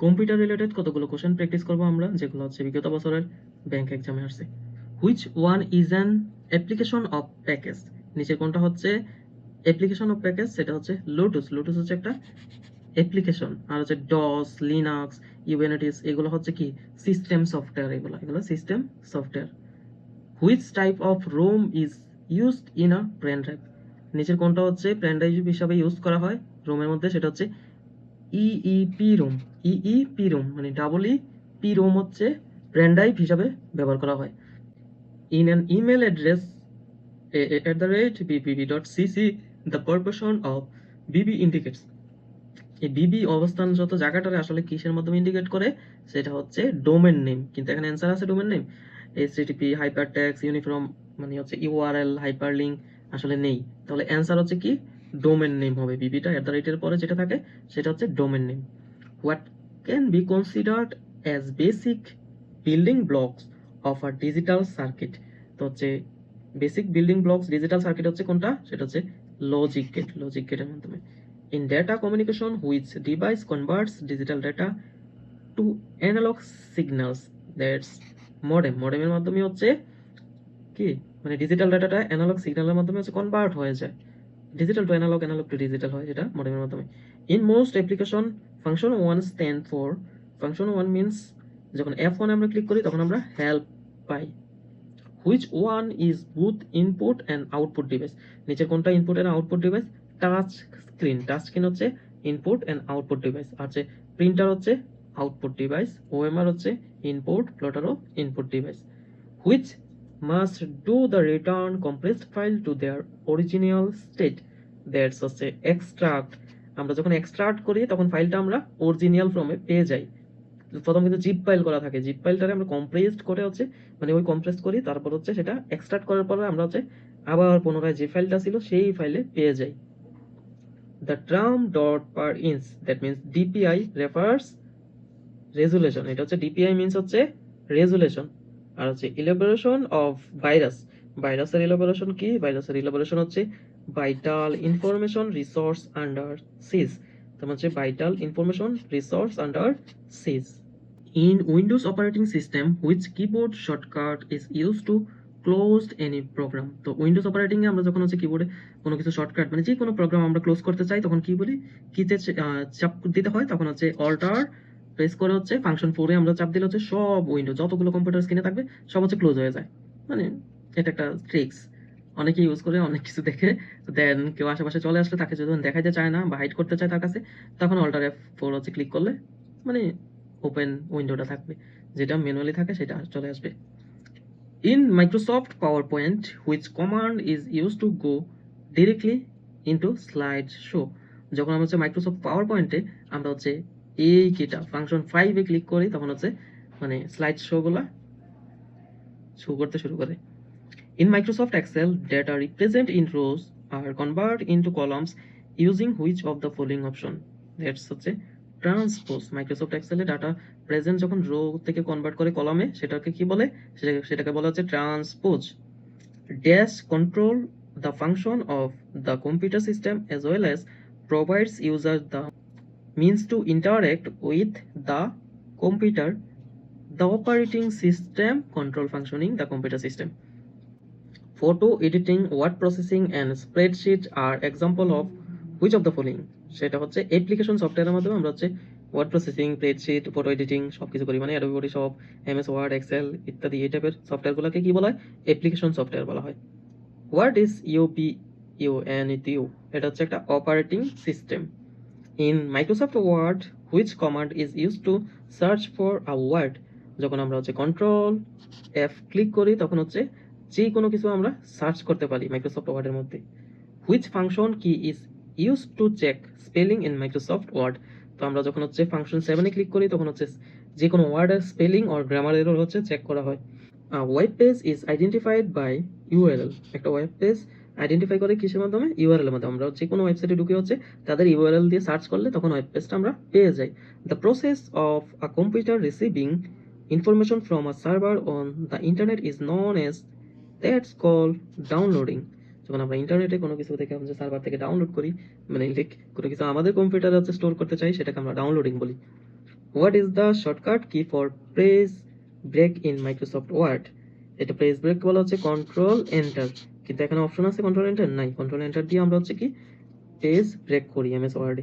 Computer related কতগুলো question practice করব আমরা? যেগুলো হচ্ছে বিগত বছরের ব্যাংক এক্সামে আসছে। Which one is an application of package নিচের কোনটা হচ্ছে অ্যাপ্লিকেশন অফ প্যাকেজ সেটা হচ্ছে লোটুস লোটুস হচ্ছে একটা অ্যাপ্লিকেশন আর হচ্ছে ডস লিনাক্স ইউএনএটিস এগুলো হচ্ছে কি? সিস্টেম সফটওয়্যার এগুলো। এগুলো system software which type of ROM is used in a pen drive নিচের কোনটা হচ্ছে পেন ড্রাইভ হিসাবে ইউজ করা হয়? রোমের মধ্যে। সেটা হচ্ছে ইইপি রোম ইইপি রোম মানে ডাবল ই পি রোম হচ্ছে ড্রাইভ হিসাবে ব্যবহার করা হয়। In an email address at the rate bbb.cc the purpose of bb indicates এই বিবি অবস্থান যত জায়গাটারে আসলে কিসের মাধ্যমে ইন্ডিকেট করে? সেটা হচ্ছে ডোমেন নেম কিন্তু এখানে অ্যান্সার আছে domain name HTTP hypertext uniform মানে হচ্ছে ইউআরএল হাইপারলিংক আসলে নেই। তাহলে অ্যান্সার হচ্ছে কি? ডোমেন নেম হবে বিবিটা এট দ্য রেটের পরে যেটা থাকে, সেটা হচ্ছে domain name what can be considered as basic building blocks of a digital circuit তো হচ্ছে basic building blocks digital circuit হচ্ছে কোনটা? সেটা হচ্ছে লজিক গেট লজিক গেটের মাধ্যমে। In data communication which device converts digital data to analog signals that's modem মডেমের মাধ্যমে হচ্ছে কি? মানে ডিজিটাল ডেটাটা অ্যানালগ সিগন্যালের মাধ্যমে হচ্ছে কনভার্ট হয়ে যায়। Digital to analog analog to digital হয়, যেটা মডেমের মাধ্যমে। In most application function one stand for function one means যখন এফ ওয়ান আমরা ক্লিক করি, তখন আমরা help pi. Which one is both input and output device নিচের কোনটা input and output device touch screen touch screen হচ্ছে input and output device হচ্ছে printer হচ্ছে আউটপুট ডিভাইস ওএমআর হচ্ছে input প্লটারও input device which must do the return compressed file to their original state that's হচ্ছে extract আমরা যখন extract করি, তখন ফাইলটা আমরা অরিজিনাল ফর্মে পেয়ে যাই। প্রথম কিন্তু জিপ ফাইল করা থাকে। জিপ ফাইলটারে আমরা কম্প্রেসড করে হচ্ছে মানে ওই কম্প্রেস করি, তারপর হচ্ছে সেটা এক্সট্রাক্ট করার পরে আমরা হচ্ছে আবার পুনরায় যে ফাইলটা ছিল, সেই ফাইলে পেয়ে যাই। The term dot per inch that means DPI refers resolution এটা হচ্ছে ডিপিআই মিনস হচ্ছে রেজুলেশন আর হচ্ছে ইলাবোরেশন অফ ভাইরাস ভাইরাসের ইলাবোরেশন কি? ভাইরাসের ইলাবোরেশন হচ্ছে vital information resource under seize তার হচ্ছে vital information resource under seize In Windows operating system, which keyboard shortcut is used to close any program? তো উইন্ডোজ অপারেটিং এ আমরা যখন হচ্ছে কিবোর্ডে কোনো কিছু শর্টকাট মানে যে কোনো প্রোগ্রাম আমরা ক্লোজ করতে চাই তখন কি বলি? কিতে চাপ দিতে হয় তখন হচ্ছে অল্টার প্রেস করে হচ্ছে ফাংশন ফোরে আমরা চাপ দিলে হচ্ছে সব উইন্ডো যতগুলো কম্পিউটার স্ক্রিনে থাকবে সব হচ্ছে ক্লোজ হয়ে যায়। মানে এটা একটা ট্রিক্স অনেকে ইউজ করে, অনেক কিছু দেখে। দেন কেউ আশেপাশে চলে আসলে তাকে যখন দেখাইতে চায় না বা হাইড করতে চায় তার কাছে, তখন অল্টার এফ ফোর হচ্ছে ক্লিক করলে মানে ওপেন উইন্ডোটা থাকবে। যেটা ম্যানুয়ালি থাকে সেটা চলে আসবে। In Microsoft PowerPoint which command is use to go directly into slide show যখন আমরা হচ্ছে মাইক্রোসফট পাওয়ার পয়েন্টে আমরা হচ্ছে এই কিটা ফাংশন ফাইভে ক্লিক করি, তখন হচ্ছে মানে স্লাইড শোগুলা শো করতে শুরু করে। In Microsoft Excel data represent in rows R convert into columns using which of the following option that's হচ্ছে ট্রান্সপোজ মাইক্রোসফট এক্সেলে ডাটা প্রেজেন্ট যখন রো থেকে কনভার্ট করে কলামে সেটাকে কি বলে? সেটা- সেটাকে বলা হচ্ছে transpose dash control the function of the computer system as well as provides user the means to interact with the computer, the operating system control functioning the computer system. Photo editing, word processing, and spreadsheet are example of which of the following? সেটা হচ্ছে application সফটওয়্যারের মাধ্যমে আমরা হচ্ছে word processing spreadsheet photo editing সব কিছু করি। মানে Adobe Photoshop MS Word Excel ইত্যাদি এই টাইপের সফটওয়্যারগুলোকে কি বলা হয়? অ্যাপ্লিকেশন সফটওয়্যার বলা হয়। What is U P U N U এটা হচ্ছে একটা operating system in Microsoft Word which command is use to search for a word যখন আমরা হচ্ছে কন্ট্রোল এফ ক্লিক করি, তখন হচ্ছে যে কোনো কিছু আমরা সার্চ করতে পারি মাইক্রোসফট ওয়ার্ডের মধ্যে। Which function key is use to check spelling in Microsoft Word তো আমরা যখন হচ্ছে ফাংশন সেভেনে ক্লিক করি, তখন হচ্ছে যে কোনো ওয়ার্ডের স্পেলিং অর গ্রামার এরর হচ্ছে চেক করা হয়। Web page is identified by URL একটা ওয়েব পেজ আইডেন্টিফাই করে কিসের মাধ্যমে? ইউআরএল এর মাধ্যমে। আমরা যে কোনো ওয়েবসাইটে ঢুকে হচ্ছে তাদের ইউআরএল দিয়ে সার্চ করলে তখন ওয়েব পেজটা আমরা পেয়ে যাই। The process of a computer receiving information from a server on the internet is known as that's call downloading. যখন আমরা ইন্টারনেটে কোনো কিছু থেকে আমরা সার্ভার থেকে ডাউনলোড করি মানে লিখ কোনো কিছু আমাদের কম্পিউটারে হচ্ছে স্টোর করতে চাই, সেটাকে আমরা ডাউনলোডিং বলি। What is the shortcut key for press break in Microsoft Word? এটা প্রেস ব্রেক বলা হচ্ছে কন্ট্রোল এন্টার। কিন্তু এখানে অপশন আছে কন্ট্রোল এন্টার? নাই। কন্ট্রোল এন্টার দিয়ে আমরা হচ্ছে কি পেজ ব্রেক করি এমএস ওয়ার্ডে।